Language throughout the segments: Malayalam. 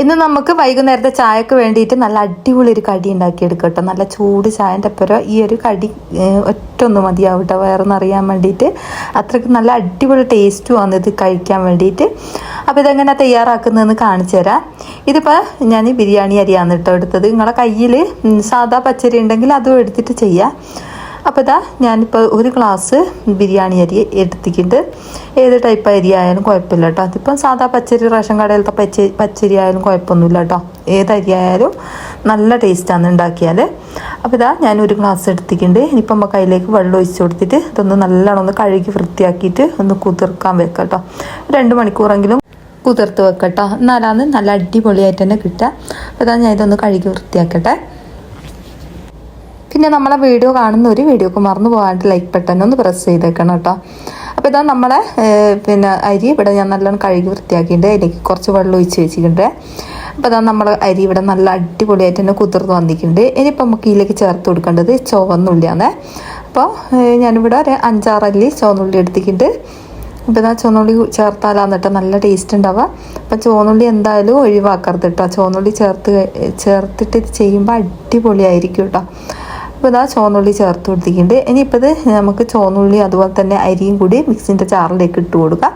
ഇന്ന് നമുക്ക് വൈകുന്നേരത്തെ ചായക്ക് വേണ്ടിയിട്ട് നല്ല അടിപൊളി ഒരു കടി ഉണ്ടാക്കിയെടുക്കാം നല്ല ചൂട് ചായന്റെ അപ്പുറം ഈ ഒരു കടി ഒറ്റൊന്ന് മതിയാവും കേട്ടോ വേറൊന്നറിയാൻ വേണ്ടിയിട്ട്. അത്രയ്ക്ക് നല്ല അടിപൊളി ടേസ്റ്റും ആണ് ഇത് കഴിക്കാൻ വേണ്ടിയിട്ട്. അപ്പോൾ ഇതെങ്ങനെ തയ്യാറാക്കുന്നതെന്ന് കാണിച്ചു തരാം. ഇതിപ്പോൾ ഞാൻ ബിരിയാണി അരിയാണ് കേട്ടോ എടുത്തത്. നിങ്ങളെ കയ്യിൽ സാധാ പച്ചരി ഉണ്ടെങ്കിൽ അതും എടുത്തിട്ട് ചെയ്യാം. അപ്പോൾ ഇതാ ഞാനിപ്പോൾ ഒരു ഗ്ലാസ് ബിരിയാണി അരി എടുത്തിട്ടുണ്ട്. ഏത് ടൈപ്പ് അരി ആയാലും കുഴപ്പമില്ല കേട്ടോ അതിപ്പം സാധാ പച്ചരി റേഷൻ കടയിലത്തെ പച്ച പച്ചരി ആയാലും കുഴപ്പമൊന്നുമില്ല കേട്ടോ ഏത് അരി ആയാലും നല്ല ടേസ്റ്റാണ് ഉണ്ടാക്കിയാൽ അപ്പോൾ ഇതാ ഞാൻ ഒരു ഗ്ലാസ് എടുത്തിട്ടുണ്ട്. ഇനിയിപ്പോൾ നമുക്ക് അതിലേക്ക് വെള്ളം ഒഴിച്ച് കൊടുത്തിട്ട് ഇതൊന്ന് നല്ലോണം ഒന്ന് കഴുകി വൃത്തിയാക്കിയിട്ട് ഒന്ന് കുതിർക്കാൻ വെക്കാം കേട്ടോ രണ്ട് മണിക്കൂറെങ്കിലും കുതിർത്ത് വെക്കട്ടോ എന്നാലാണ് നല്ല അടിപൊളിയായിട്ട് തന്നെ കിട്ടുക. അപ്പോൾ ഞാൻ ഇതൊന്ന് കഴുകി വൃത്തിയാക്കട്ടെ. പിന്നെ നമ്മളെ വീഡിയോ കാണുന്ന ഒരു വീഡിയോക്ക് മറന്നു പോകാണ്ട് ലൈക്ക് ബട്ടൺ ഒന്ന് പ്രസ് ചെയ്തേക്കണം കേട്ടോ. അപ്പോൾ ഇതാ നമ്മളെ പിന്നെ അരി ഇവിടെ ഞാൻ നല്ലോണം കഴുകി വൃത്തിയാക്കിയിട്ടുണ്ട്. അതിലേക്ക് കുറച്ച് വെള്ളം ഒഴിച്ച് വെച്ചിട്ടുണ്ട്. അപ്പോൾ ഇതാ നമ്മൾ അരി ഇവിടെ നല്ല അടിപൊളിയായിട്ട് തന്നെ കുതിർന്ന് വന്നിട്ടുണ്ട്. ഇനിയിപ്പോൾ നമുക്ക് ഇതിലേക്ക് ചേർത്ത് കൊടുക്കേണ്ടത് ചുവന്നുള്ളിയാണ്. അപ്പോൾ ഞാനിവിടെ ഒരു അഞ്ചാറല്ലി ചുവന്നുള്ളി എടുത്തിട്ടുണ്ട്. അപ്പോൾ ഇതാ ചുവന്നുള്ളി ചേർത്താലാന്ന് കേട്ടോ നല്ല ടേസ്റ്റ് ഉണ്ടാവുക. അപ്പോൾ ചുവന്നുള്ളി എന്തായാലും ഒഴിവാക്കരുത് കേട്ടോ. ചുവന്നുള്ളി ചേർത്ത് ചേർത്തിട്ട് ഇത് ചെയ്യുമ്പോൾ അടിപൊളിയായിരിക്കും കേട്ടോ. അപ്പോൾ ഇതാ ചുവന്നുള്ളി ചേർത്ത് കൊടുത്തിട്ടുണ്ട്. ഇനിയിപ്പോൾ ഇത് നമുക്ക് ചുവന്നുള്ളി അതുപോലെ തന്നെ അരിയും കൂടി മിക്സിന്റെ ചാറിലേക്ക് ഇട്ട് കൊടുക്കുക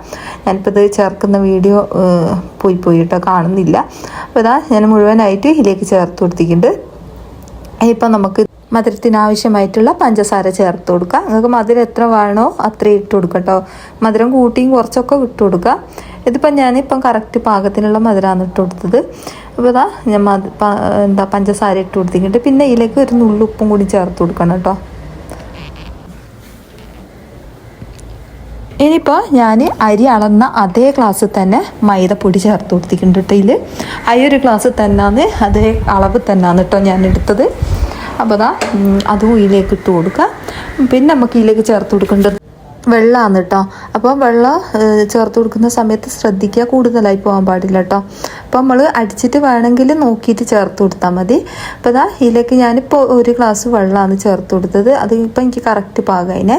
ഞാനിപ്പോൾ ഇത് ചേർക്കുന്ന വീഡിയോ പോയി പോയിട്ടോ കാണുന്നില്ല. അപ്പോൾ ഇതാ ഞാൻ മുഴുവനായിട്ട് ഇതിലേക്ക് ചേർത്ത് കൊടുത്തിട്ടുണ്ട്. ഇപ്പം നമുക്ക് മധുരത്തിനാവശ്യമായിട്ടുള്ള പഞ്ചസാര ചേർത്ത് കൊടുക്കുക നിങ്ങൾക്ക് മധുരം എത്ര വേണോ അത്രയും ഇട്ട് കൊടുക്കുക കേട്ടോ. മധുരം കൂട്ടിയും കുറച്ചൊക്കെ ഇട്ട് കൊടുക്കുക ഇതിപ്പം ഞാനിപ്പം കറക്റ്റ് പാകത്തിനുള്ള മധുരമാണ് ഇട്ട് കൊടുത്തത്. അപ്പോൾ ഇതാ ഞാൻ എന്താ പഞ്ചസാര ഇട്ട് കൊടുത്തിട്ടുണ്ട് പിന്നെ ഇതിലേക്ക് ഒരു നുള്ളുപ്പും കൂടി ചേർത്ത് കൊടുക്കണം കേട്ടോ. ഇനിയിപ്പോൾ ഞാൻ അരി അളന്ന അതേ ഗ്ലാസ്സിൽ തന്നെ മൈദപ്പൊടി ചേർത്ത് കൊടുത്തിട്ടുണ്ട് കേട്ടോ ഇതിൽ ആ ഒരു ഗ്ലാസ് തന്നെയാണ് അതേ അളവ് തന്നെയാണ് കേട്ടോ ഞാൻ എടുത്തത്. അപ്പോൾ അതാ അതും ഇതിലേക്ക് ഇട്ട് കൊടുക്കുക പിന്നെ നമുക്ക് ഇതിലേക്ക് ചേർത്ത് കൊടുക്കേണ്ടത് വെള്ളമാണ് കേട്ടോ അപ്പോൾ വെള്ളം ചേർത്ത് കൊടുക്കുന്ന സമയത്ത് ശ്രദ്ധിക്കുക കൂടുതലായി പോകാൻ പാടില്ല കേട്ടോ അപ്പോൾ നമ്മൾ അടിച്ചിട്ട് വേണമെങ്കിൽ നോക്കിയിട്ട് ചേർത്ത് കൊടുത്താൽ മതി. അപ്പോൾ അതാ ഇതിലേക്ക് ഞാനിപ്പോൾ ഒരു ഗ്ലാസ് വെള്ളമാണ് ചേർത്ത് കൊടുത്തത്. അത് ഇപ്പം എനിക്ക് കറക്റ്റ് പാകതിനെ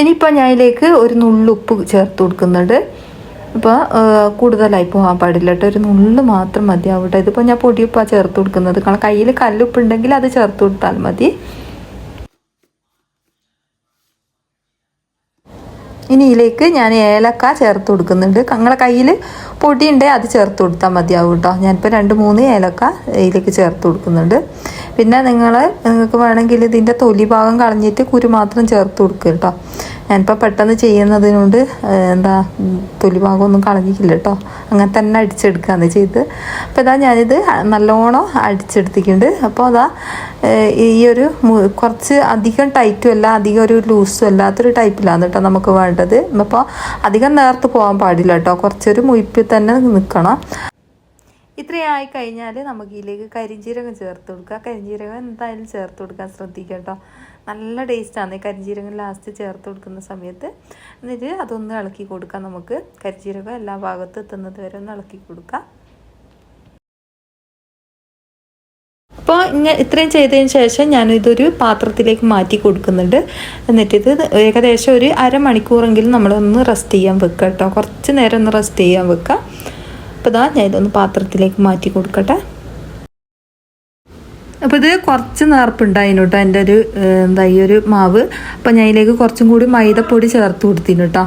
ഇനിയിപ്പോൾ ഞാൻ ഇതിലേക്ക് ഒരു നുള്ളുപ്പ് ചേർത്ത് കൊടുക്കുന്നുണ്ട്. അപ്പോൾ കൂടുതലായി പോകാൻ പാടില്ല കേട്ടോ ഒരു നുള്ള് മാത്രം മതിയാവും കേട്ടോ ഇതിപ്പോൾ ഞാൻ പൊടിയുപ്പാണ് ചേർത്ത് കൊടുക്കുന്നത്. കാരണം കയ്യിൽ കല്ലുപ്പ് ഉണ്ടെങ്കിൽ അത് ചേർത്ത് കൊടുത്താൽ മതി. ഇനി ഇതിലേക്ക് ഞാൻ ഏലക്ക ചേർത്ത് കൊടുക്കുന്നുണ്ട്. ഞങ്ങളെ കയ്യിൽ പൊടി ഉണ്ടെങ്കിൽ അത് ചേർത്ത് കൊടുത്താൽ മതിയാവും കേട്ടോ. ഞാനിപ്പോൾ രണ്ട് മൂന്ന് ഏലക്ക ഇതിലേക്ക് ചേർത്ത് കൊടുക്കുന്നുണ്ട്. പിന്നെ നിങ്ങൾ നിങ്ങൾക്ക് വേണമെങ്കിൽ ഇതിന്റെ തൊലി ഭാഗം കളഞ്ഞിട്ട് കുരു മാത്രം ചേർത്ത് കൊടുക്കുക കേട്ടോ. ഞാനിപ്പോൾ പെട്ടെന്ന് ചെയ്യുന്നതിനോണ്ട് എന്താ തൊലി ഭാഗമൊന്നും കളഞ്ഞിട്ടില്ല കേട്ടോ. അങ്ങനെ തന്നെ അടിച്ചെടുക്കുകയാണ് ചെയ്ത്. അപ്പോൾ ഇതാ ഞാനിത് നല്ലോണം അടിച്ചെടുത്തിട്ടുണ്ട്. അപ്പോൾ അതാ ഈ ഒരു കുറച്ച് അധികം ടൈറ്റും അല്ല അധികം ഒരു ലൂസും അല്ലാത്തൊരു ടൈപ്പിലാണ് കേട്ടോ നമുക്ക് വേണ്ടത്. അപ്പോൾ അധികം നേർത്ത് പോകാൻ പാടില്ല കേട്ടോ. കുറച്ചൊരു മുയിപ്പിൽ തന്നെ നിൽക്കണം ഇത്രയായി കഴിഞ്ഞാൽ നമുക്ക് ഇതിലേക്ക് കരിഞ്ജീരകം ചേർത്ത് കൊടുക്കുക. കരിഞ്ജീരകം എന്തായാലും ചേർത്ത് കൊടുക്കാൻ ശ്രദ്ധിക്കുക കേട്ടോ. നല്ല ടേസ്റ്റാണ് ഈ കരിഞ്ജീരകം ലാസ്റ്റ് ചേർത്ത് കൊടുക്കുന്ന സമയത്ത് എന്നിട്ട് അതൊന്ന് ഇളക്കി കൊടുക്കാം നമുക്ക്. കരിഞ്ജീരകം എല്ലാ ഭാഗത്തും എത്തുന്നത് വരെ ഒന്ന് ഇളക്കി കൊടുക്കാം. അപ്പോൾ ഇങ്ങനെ ഇത്രയും ചെയ്തതിന് ശേഷം ഞാനിതൊരു പാത്രത്തിലേക്ക് മാറ്റി കൊടുക്കുന്നുണ്ട്. എന്നിട്ട് ഇത് ഏകദേശം ഒരു അരമണിക്കൂറെങ്കിലും നമ്മളൊന്ന് റെസ്റ്റ് ചെയ്യാൻ വെക്കുക കേട്ടോ. കുറച്ച് നേരം ഒന്ന് റെസ്റ്റ് ചെയ്യാൻ വെക്കുക അപ്പോൾ ഇതാ ഞാൻ ഇതൊന്ന് പാത്രത്തിലേക്ക് മാറ്റി കൊടുക്കട്ടെ. അപ്പോൾ ഇത് കുറച്ച് നേർപ്പുണ്ടായിരുന്നു കേട്ടോ എന്റെ ഒരു എന്താ ഈ ഒരു മാവ്. അപ്പോൾ ഞാൻ ഇതിലേക്ക് കുറച്ചും കൂടി മൈദപ്പൊടി ചേർത്ത് കൊടുത്തിന് കേട്ടോ.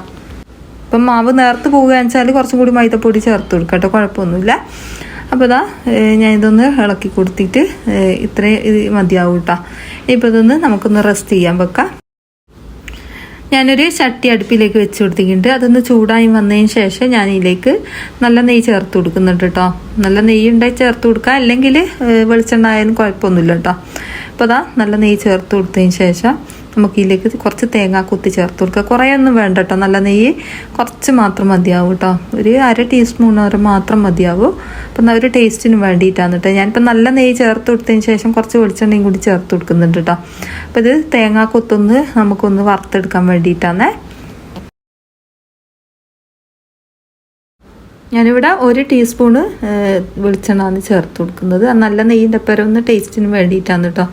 അപ്പം മാവ് നേർത്ത് പോവുകയെന്ന് വെച്ചാൽ കുറച്ചും കൂടി മൈദപ്പൊടി ചേർത്ത് കൊടുക്കാം കേട്ടോ. കുഴപ്പമൊന്നുമില്ല. അപ്പോൾ ഇതാ ഞാനിതൊന്ന് ഇളക്കി കൊടുത്തിട്ട് ഇത്രയും ഇത് മതിയാവും കേട്ടോ ഇപ്പോൾ ഇതൊന്ന് നമുക്കൊന്ന് റെസ്റ്റ് ചെയ്യാൻ വെക്കാം. ഞാനൊരു ചട്ടി അടുപ്പിലേക്ക് വെച്ച് കൊടുത്തിട്ടുണ്ട്. അതൊന്ന് ചൂടായി വന്നതിന് ശേഷം ഞാൻ ഇതിലേക്ക് നല്ല നെയ്യ് ചേർത്ത് കൊടുക്കുന്നുണ്ട് കേട്ടോ നല്ല നെയ്യ് ഉണ്ടായി ചേർത്ത് കൊടുക്കുക അല്ലെങ്കിൽ വെളിച്ചെണ്ണ ആയാലും കുഴപ്പമൊന്നുമില്ല കേട്ടോ അപ്പോൾ അതാ നല്ല നെയ്യ് ചേർത്ത് കൊടുത്തതിന് ശേഷം നമുക്ക് ഇതിലേക്ക് കുറച്ച് തേങ്ങ കുത്തി ചേർത്ത് കൊടുക്കുക. കുറേയൊന്നും വേണ്ട കേട്ടോ നല്ല നെയ്യ് കുറച്ച് മാത്രം മതിയാവും കേട്ടോ ഒരു അര ടീസ്പൂൺ വരെ മാത്രം മതിയാവും. അപ്പം ഒരു ടേസ്റ്റിന് വേണ്ടിയിട്ടാണ് കേട്ടോ ഞാനിപ്പോൾ നല്ല നെയ്യ് ചേർത്ത് കൊടുത്തതിന് ശേഷം കുറച്ച് വെളിച്ചെണ്ണയും കൂടി ചേർത്ത് കൊടുക്കുന്നുണ്ട് കേട്ടോ അപ്പോൾ ഇത് തേങ്ങ കൊത്തൊന്ന് നമുക്കൊന്ന് വറുത്തെടുക്കാൻ വേണ്ടിയിട്ടാണേ. ഞാനിവിടെ ഒരു ടീസ്പൂണ് വെളിച്ചെണ്ണാണ് ചേർത്ത് കൊടുക്കുന്നത്. നല്ല നെയ്യിന്റെ പരം ഒന്ന് ടേസ്റ്റിന് വേണ്ടിയിട്ടാണ് കേട്ടോ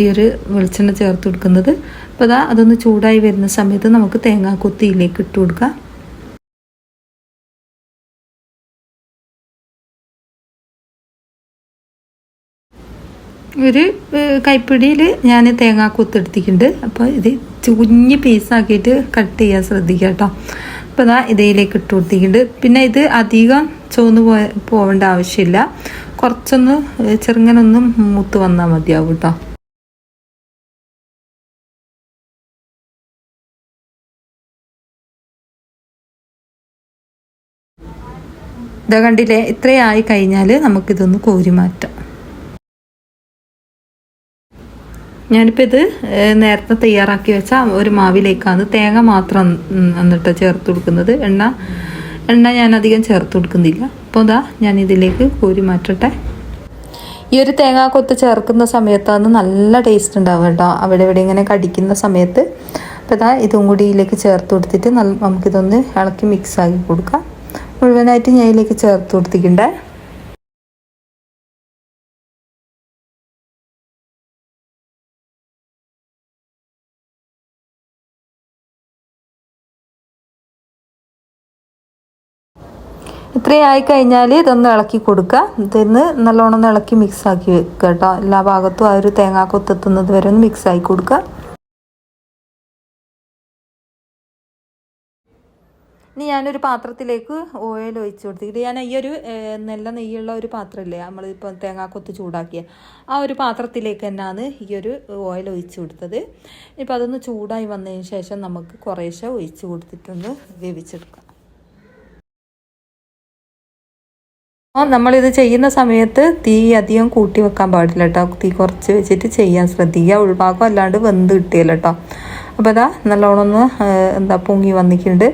ഈ ഒരു വെളിച്ചെണ്ണ ചേർത്ത് കൊടുക്കുന്നത്. അപ്പോൾ അതാ അതൊന്ന് ചൂടായി വരുന്ന സമയത്ത് നമുക്ക് തേങ്ങാക്കൊത്തിയിലേക്ക് ഇട്ട് കൊടുക്കാം. ഒരു കൈപ്പിടിയിൽ ഞാൻ തേങ്ങാക്കൊത്തെടുത്തിട്ടുണ്ട്. അപ്പോൾ ഇത് ചുഞ്ഞ് പീസാക്കിയിട്ട് കട്ട് ചെയ്യാൻ ശ്രദ്ധിക്കാം കേട്ടോ. അപ്പോൾ ഇതാ ഇതിലേക്ക് ഇട്ട് കൊടുത്തിട്ടുണ്ട്. പിന്നെ ഇത് അധികം ചുവന്ന് പോ പോവേണ്ട ആവശ്യമില്ല. കുറച്ചൊന്ന് ചെറുങ്ങനൊന്ന് മൂത്ത് വന്നാൽ മതിയാവും കേട്ടോ. ഇതാ കണ്ടില്ലേ? ഇത്രയായി കഴിഞ്ഞാൽ നമുക്കിതൊന്ന് കോരി മാറ്റാം ഞാനിപ്പോൾ ഇത് നേരത്തെ തയ്യാറാക്കി വെച്ച ഒരു മാവിലേക്കാണ് തേങ്ങ മാത്രം എന്നിട്ട് ചേർത്ത് കൊടുക്കുന്നത്. എണ്ണ എണ്ണ ഞാൻ അധികം ചേർത്ത് കൊടുക്കുന്നില്ല. അപ്പോൾ ഇതാ ഞാൻ ഇതിലേക്ക് കോരി മാറ്റട്ടെ. ഈ ഒരു തേങ്ങാക്കൊത്ത് ചേർക്കുന്ന സമയത്താണ് നല്ല ടേസ്റ്റ് ഉണ്ടാവുക കേട്ടോ. അവിടെ ഇവിടെ ഇങ്ങനെ കടിക്കുന്ന സമയത്ത്. അപ്പോൾ ഇതാ ഇതും കൂടി ഇതിലേക്ക് ചേർത്ത് കൊടുത്തിട്ട് നമുക്കിതൊന്ന് ഇളക്കി മിക്സ് ആക്കി കൊടുക്കാം. മുഴുവനായിട്ട് ഞാൻ ഇതിലേക്ക് ചേർത്ത് കൊടുത്തിട്ടുണ്ടേ. ഇത്രയായി കഴിഞ്ഞാൽ ഇതൊന്ന് ഇളക്കി കൊടുക്കുക. ഇതിന്ന് നല്ലോണം ഒന്ന് ഇളക്കി മിക്സ് ആക്കി വെക്കുക കേട്ടോ. എല്ലാ ഭാഗത്തും ആ ഒരു തേങ്ങാക്കൊത്ത് എത്തുന്നത് വരെ ഒന്ന് മിക്സ് ആക്കി കൊടുക്കുക. ഇനി ഞാനൊരു പാത്രത്തിലേക്ക് ഓയിൽ ഒഴിച്ച് കൊടുത്തിട്ട് ഞാൻ ഈ ഒരു നല്ല നെയ്യുള്ള ഒരു പാത്രമില്ലേ നമ്മളിപ്പോൾ തേങ്ങാക്കൊത്ത് ചൂടാക്കിയ ആ ഒരു പാത്രത്തിലേക്ക് തന്നെയാണ് ഈ ഒരു ഓയിൽ ഒഴിച്ച് കൊടുത്തത്. ഇപ്പോൾ അതൊന്ന് ചൂടായി വന്നതിന് ശേഷം നമുക്ക് കുറേശ്ശെ ഒഴിച്ച് കൊടുത്തിട്ടൊന്ന് വേവിച്ചെടുക്കാം. നമ്മളിത് ചെയ്യുന്ന സമയത്ത് തീ അധികം കൂട്ടി വെക്കാൻ പാടില്ല കേട്ടോ തീ കുറച്ച് വെച്ചിട്ട് ചെയ്യാൻ ശ്രദ്ധിക്കുക. ഉൾഭാഗം അല്ലാണ്ട് വെന്ത് കിട്ടിയല്ലോ കേട്ടോ അപ്പോൾ അതാ നല്ലോണം ഒന്ന് എന്താ പൊങ്ങി വന്നിട്ടുണ്ട്.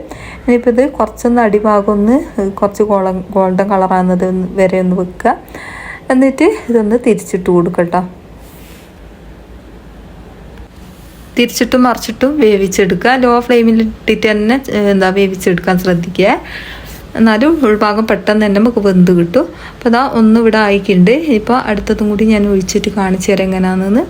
ഇനിയിപ്പോൾ ഇത് കുറച്ചൊന്ന് അടിഭാഗം ഒന്ന് കുറച്ച് ഗോളൻ ഗോൾഡൻ കളറാകുന്നത് വരെ ഒന്ന് വെക്കുക. എന്നിട്ട് ഇതൊന്ന് തിരിച്ചിട്ട് കൊടുക്കട്ടോ കേട്ടോ തിരിച്ചിട്ടും മറിച്ചിട്ടും വേവിച്ചെടുക്കുക. ലോ ഫ്ലെയിമിൽ ഇട്ടിട്ട് തന്നെ എന്താ വേവിച്ചെടുക്കാൻ ശ്രദ്ധിക്കുക. എന്നാലും ഉൾഭാഗം പെട്ടെന്ന് തന്നെ നമുക്ക് വെന്ത് കിട്ടും. അപ്പോൾ അതാ ഒന്ന് ഇവിടെ ആയിക്കുണ്ട് ഇപ്പോൾ അടുത്തതും കൂടി ഞാൻ ഒഴിച്ചിട്ട് കാണിച്ചു തരാം എങ്ങനെയാണെന്ന്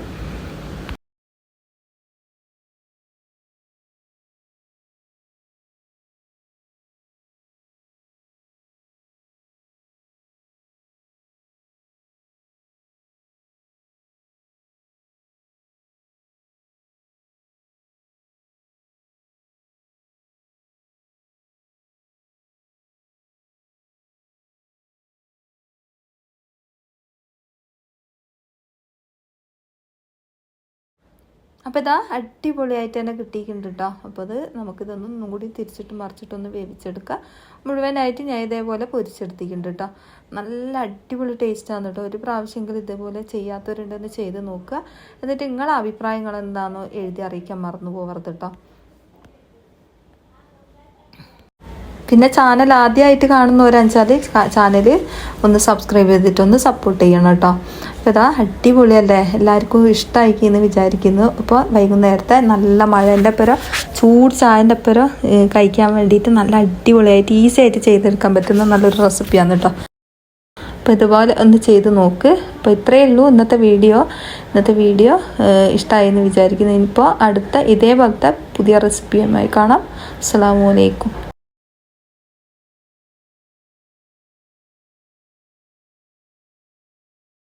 അപ്പോൾ ഇതാ അടിപൊളിയായിട്ട് തന്നെ കിട്ടിയിട്ടുണ്ട് കേട്ടോ അപ്പോൾ അത് നമുക്കിതൊന്ന് ഒന്നും കൂടി തിരിച്ചിട്ട് മറിച്ചിട്ടൊന്ന് വേവിച്ചെടുക്കുക മുഴുവനായിട്ട് ഞാൻ ഇതേപോലെ പൊരിച്ചെടുത്തിട്ടുണ്ട് കേട്ടോ നല്ല അടിപൊളി ടേസ്റ്റാണ് കേട്ടോ ഒരു പ്രാവശ്യമെങ്കിലും ഇതേപോലെ ചെയ്യാത്തവരുണ്ടെന്ന് ചെയ്ത് നോക്കുക. എന്നിട്ട് നിങ്ങളുടെ അഭിപ്രായങ്ങൾ എന്താണെന്ന് എഴുതി അറിയിക്കാൻ മറന്നു പോകരുത് കേട്ടോ പിന്നെ ചാനൽ ആദ്യമായിട്ട് കാണുന്നവരച്ചാൽ ചാനൽ ഒന്ന് സബ്സ്ക്രൈബ് ചെയ്തിട്ട് ഒന്ന് സപ്പോർട്ട് ചെയ്യണം കേട്ടോ. അപ്പോൾ ഇതാ അടിപൊളിയല്ലേ? എല്ലാവർക്കും ഇഷ്ടമാക്കി എന്ന് വിചാരിക്കുന്നു. അപ്പോൾ വൈകുന്നേരത്തെ നല്ല മഴേന്റെ അപ്പുറം ചൂട് ചായന്റെ ഏഹ്, കഴിക്കാൻ വേണ്ടിയിട്ട് നല്ല അടിപൊളിയായിട്ട് ഈസി ആയിട്ട് ചെയ്തെടുക്കാൻ പറ്റുന്ന നല്ലൊരു റെസിപ്പിയാണ് കേട്ടോ. അപ്പോൾ ഇതുപോലെ ഒന്ന് ചെയ്ത് നോക്ക്. അപ്പോൾ ഇത്രയേ ഉള്ളൂ ഇന്നത്തെ വീഡിയോ. ഇന്നത്തെ വീഡിയോ ഇഷ്ടമായി എന്ന് വിചാരിക്കുന്നു. ഇനിയിപ്പോൾ അടുത്ത ഇതേപോലത്തെ പുതിയ റെസിപ്പിയുമായി കാണാം. അസ്സാം വലൈക്കും